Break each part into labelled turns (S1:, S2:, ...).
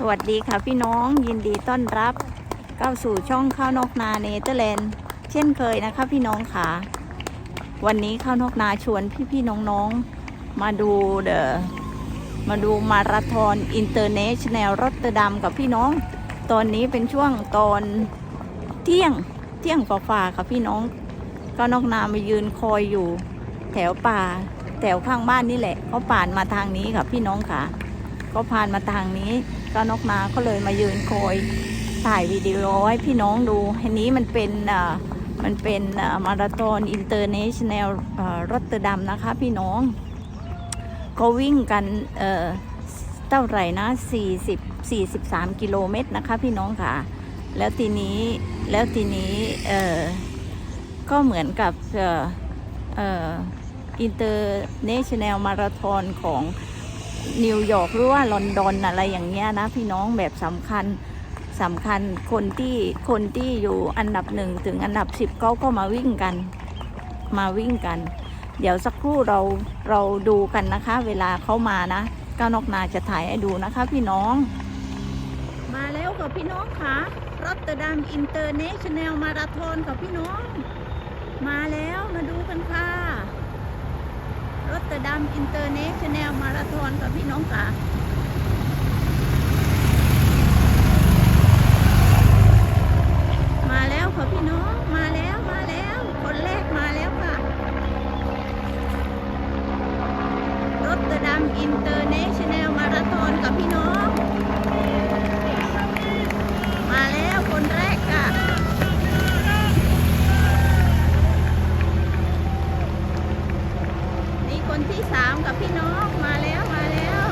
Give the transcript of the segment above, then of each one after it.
S1: สวัสดีค่ะพี่น้องยินดีต้อนรับเข้าสู่ช่องข้าวนอกนาเนเธอร์แลนด์เช่นเคยนะคะพี่น้องค่ะ วันนี้ข้าวนอกนาชวนพี่ๆน้องๆ มาดูเดอมาดูมาราธอนอินเตอร์เนชั่นแนลรอตเตอร์ดัมกับพี่น้อง ตอนนี้เป็นช่วงตอนเที่ยงเที่ยงฝ่าๆค่ะพี่น้องข้าวนอกนามายืนคอยอยู่แถวป่าแถวข้างบ้านนี่แหละเขาผ่านมาทางนี้ค่ะพี่น้องค่ะก็ผ่านมาทางนี้ ก็นกนาก็เลยมายืนคอยถ่ายวิดีโอให้พี่น้องดูอันนี้มันเป็นอ่ามันเป็นอ่ามาราธอนอินเตอร์เนชั่นแนลรอตเตอร์ดัมนะคะพี่น้องก็วิ่งกันเอ่อเท่าไหร่นะ 40 43 กิโลเมตรนะคะพี่น้องค่ะ แล้วทีนี้แล้วทีนี้เอ่อก็เหมือนกับเอ่ออินเตอร์เนชั่นแนลมาราธอนของ นิวยอร์กหรือว่าลอนดอนอะไรอย่างเงี้ยนะพี่น้องแบบสำคัญสำคัญคนที่คนที่อยู่อันดับหนึ่งถึงอันดับสิบเขาก็มาวิ่งกัน มาวิ่งกัน เดี๋ยวสักครู่เราเราดูกันนะคะ เวลาเขามานะก้าวนกนาจะถ่ายให้ดูนะคะพี่น้อง มาแล้วกับพี่น้องค่ะรอตเตอร์ดัมอินเตอร์เนชั่นแนลมาราธอนกับพี่น้อง มาแล้วมาดูกันค่ะ รอตอร์ดัมอินเตอร์เนชั่นแนลมาราธอนกับพี่น้องค่ะมาแล้วค่ะพี่น้องมาแล้วมาแล้ว คนแรกมาแล้วค่ะ รถตะดำอินเตอร์เนชั่นแนลมาราธอนกับพี่น้อง มาแล้วคนแรกค่ะ นี่คนที่สามกับพี่น้องมาแล้วมาแล้ว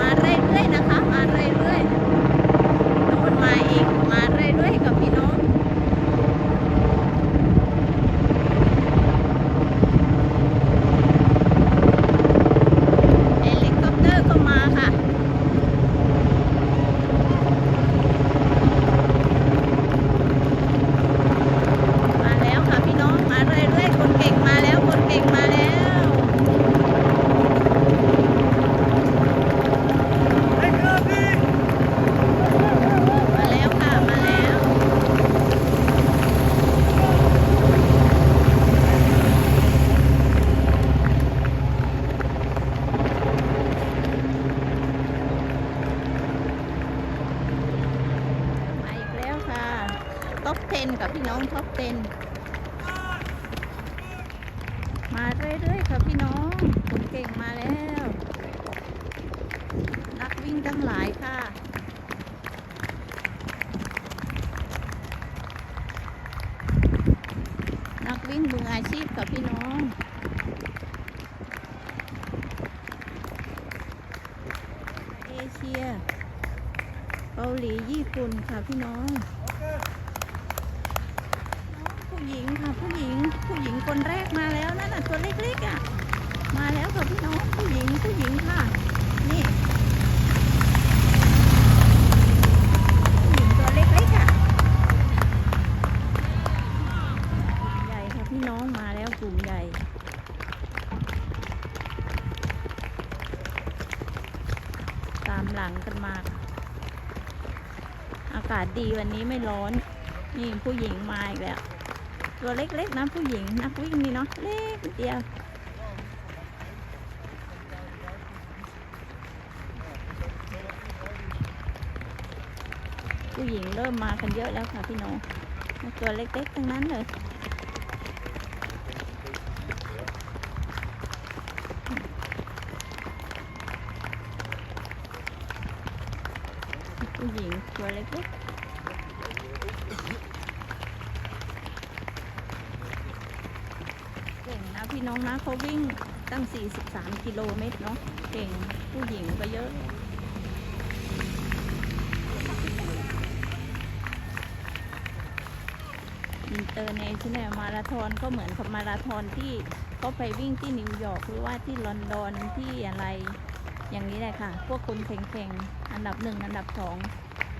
S1: มาเรื่อยๆนะคะ มาเรื่อยๆโดนมาอีกมาเรื่อยๆกับพี่น้อง เฮลิคอปเตอร์ก็มาค่ะ มาแล้วค่ะพี่น้องมาเรื่อยๆคนเก่งมาแล้วคนเก่งมาแล้วมาแล้วค่ะมาแล้วมาอีกแล้วค่ะ ท็อป10กับพี่น้องท็อป10มาเรื่อยๆค่ะพี่น้องคนเก่งมาแล้ว นักวิ่งทั้งหลายค่ะนักวิ่งมืออาชีพค่ะพี่น้อง เอเชีย เกาหลี ญี่ปุ่นค่ะพี่น้อง ผู้หญิงค่ะผู้หญิงผู้หญิงคนแรกมาแล้วนั่นน่ะตัวเล็กๆอะมาแล้วค่ะพี่น้องผู้หญิงผู้หญิงค่ะนี่ผู้หญิงตัวเล็กๆอะใหญ่ค่ะพี่น้องมาแล้วกลุ่มใหญ่ตามหลังกันมา อากาศดีวันนี้ไม่ร้อนนี่ผู้หญิงมาอีกแล้ว ตัวเล็กๆนะผู้หญิงนักวิ่งนี่เนาะเล็กเดียวผู้หญิงเริ่มมากันเยอะแล้วค่ะพี่น้องตัวเล็กๆทั้งนั้นเลยผู้หญิงตัวเล็กๆ เก่งนะ พี่น้องนะเขาวิ่งตั้ง 43 กิโลเมตรเนาะเก่งผู้หญิงก็เยอะ อินเตอร์เนชั่นแนลมาราธอนก็เหมือนกับมาราธอนที่เขาไปวิ่งที่นิวยอร์กหรือว่าที่ลอนดอนที่อะไรอย่างนี้แหละค่ะ พวกคนแข่งๆ อันดับหนึ่งอันดับสอง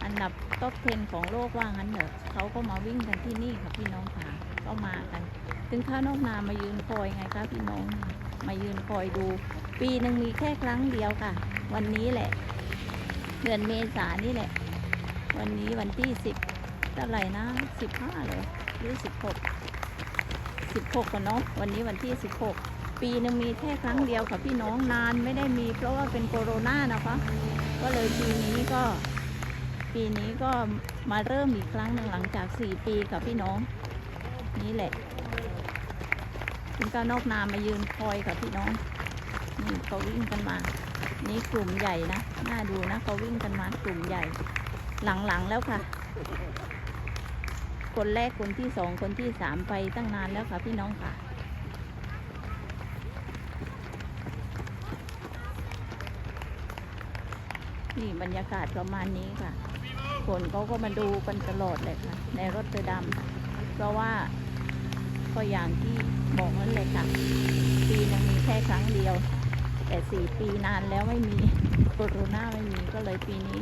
S1: อันดับท็อป10ของโลกว่างั้นเถอะเขาก็มาวิ่งกันที่นี่ค่ะพี่น้องค่ะก็มากัน ถึงข้าวนอกนามายืนคอยไงคะพี่น้อง มายืนคอยดู ปีหนึ่งมีแค่ครั้งเดียวค่ะ วันนี้แหละ เดือนเมษานี่แหละ วันนี้วันที่สิบเท่าไหร่นะสิบห้าเลยหรือสิบหกสิบหกกันเนาะวันนี้วันที่สิบหกปีหนึ่งมีแค่ครั้งเดียวค่ะพี่น้องนานไม่ได้มี เพราะว่าเป็นโคโรนานะคะก็เลยปีนี้ก็ ปีนี้ก็มาเริ่มอีกครั้งหนึ่งหลังจากสี่ปีค่ะพี่น้อง นี่แหละ คุณก้าวนอกนามายืนคอยค่ะพี่น้องนี่เขาวิ่งกันมา นี่กลุ่มใหญ่นะน่าดูนะเขาวิ่งกันมากลุ่มใหญ่ หลังๆแล้วค่ะ คนแรกคนที่สองคนที่สามไปตั้งนานแล้วค่ะ พี่น้องค่ะนี่บรรยากาศประมาณนี้ค่ะ คนเขาก็มาดูกันตลอดเลยค่ะ ในรถเตอร์ดำเพราะว่า ก็อย่างที่บอกนั่นเลยค่ะ ปีนึงมีแค่ครั้งเดียว แต่สี่ปีนานแล้วไม่มีโคโรนาไม่มีก็เลยปีนี้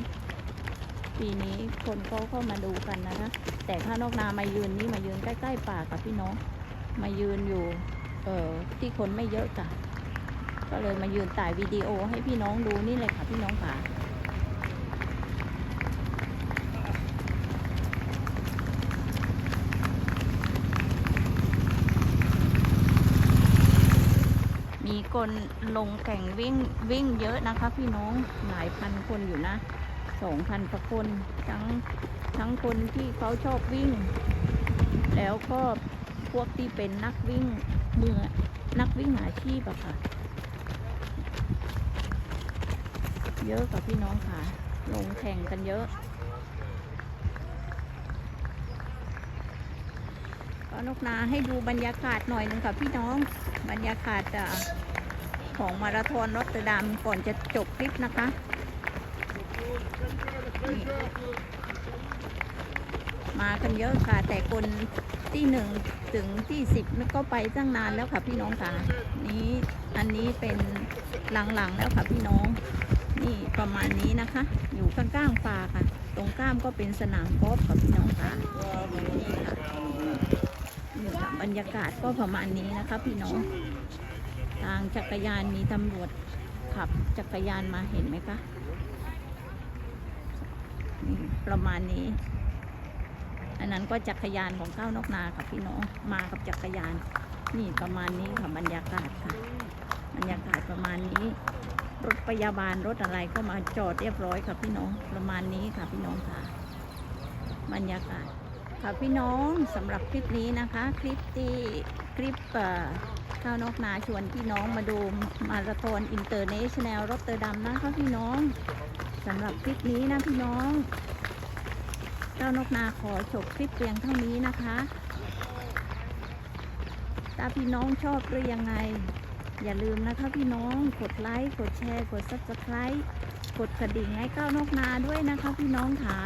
S1: ปีนี้คนเขาก็มาดูกันนะคะ แต่ข้านอกนามายืนนี่มายืนใกล้ๆป่ากับพี่น้อง มายืนอยู่เออที่คนไม่เยอะค่ะก็เลยมายืนถ่ายวิดีโอให้พี่น้องดูนี่เลยค่ะพี่น้องค่ะ คนลงแข่งวิ่งวิ่งเยอะนะคะ พี่น้องหลายพันคนอยู่นะสองพันกว่าคนทั้งทั้งคนที่เขาชอบวิ่ง แล้วก็พวกที่เป็นนักวิ่งมือนักวิ่งอาชีพอะค่ะ เยอะกับพี่น้องค่ะ ลงแข่งกันเยอะก็นกนาให้ดูบรรยากาศหน่อยหนึงค่ะพี่น้องบรรยากาศอะ ของมาราธอนรอตเตอร์ดัมก่อนจะจบคลิปนะคะมากันเยอะค่ะ แต่คนที่หนึ่งถึงที่สิบก็ไปตั้งนานแล้วค่ะพี่น้องค่ะ นี้อันนี้เป็นหลังๆแล้วค่ะพี่น้อง นี่ประมาณนี้นะคะ อยู่ข้างๆป่าค่ะ ตรงข้ามก็เป็นสนามกอล์ฟค่ะพี่น้องค่ะนี่ค่ะบรรยากาศก็ประมาณนี้นะคะพี่น้อง ทางจักรยานมีตำรวจขับจักรยานมาเห็นไหมคะประมาณนี้ อันนั้นก็จักรยานของก้าวนกนาค่ะพี่น้องมากับจักรยานนี่ประมาณนี้ค่ะบรรยากาศค่ะ บรรยากาศประมาณนี้ รถพยาบาลรถอะไรก็มาจอดเรียบร้อยค่ะพี่น้องประมาณนี้ค่ะพี่น้องค่ะ บรรยากาศค่ะพี่น้องสำหรับคลิปนี้นะคะ คลิปที่คลิปเอ่อ ข้าวนอกนาชวนพี่น้องมาดูมาราธอนอินเตอร์เนชั่นแนลรถเตอร์ดัมนะคะพี่น้องสำหรับคลิปนี้นะพี่น้องข้าวนกนาขอจบคลิปเพียงเท่านี้นะคะ ถ้าพี่น้องชอบหรือยังไง อย่าลืมนะคะพี่น้องกดไลค์กดแชร์ กด subscribe กดกระดิ่งให้ก้าวนกนาด้วยนะคะพี่น้องค่ะ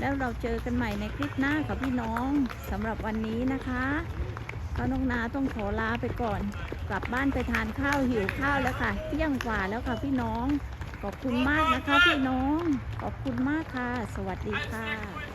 S1: แล้วเราเจอกันใหม่ในคลิปหน้ากับพี่น้องสำหรับวันนี้นะคะ็น้องนาต้องขอลาไปก่อน กลับบ้านไปทานข้าวหิวข้าวแล้วค่ะเที่ยงกว่าแล้วค่ะพี่น้อง ขอบคุณมากนะคะพี่น้อง ขอบคุณมากค่ะ สวัสดีค่ะ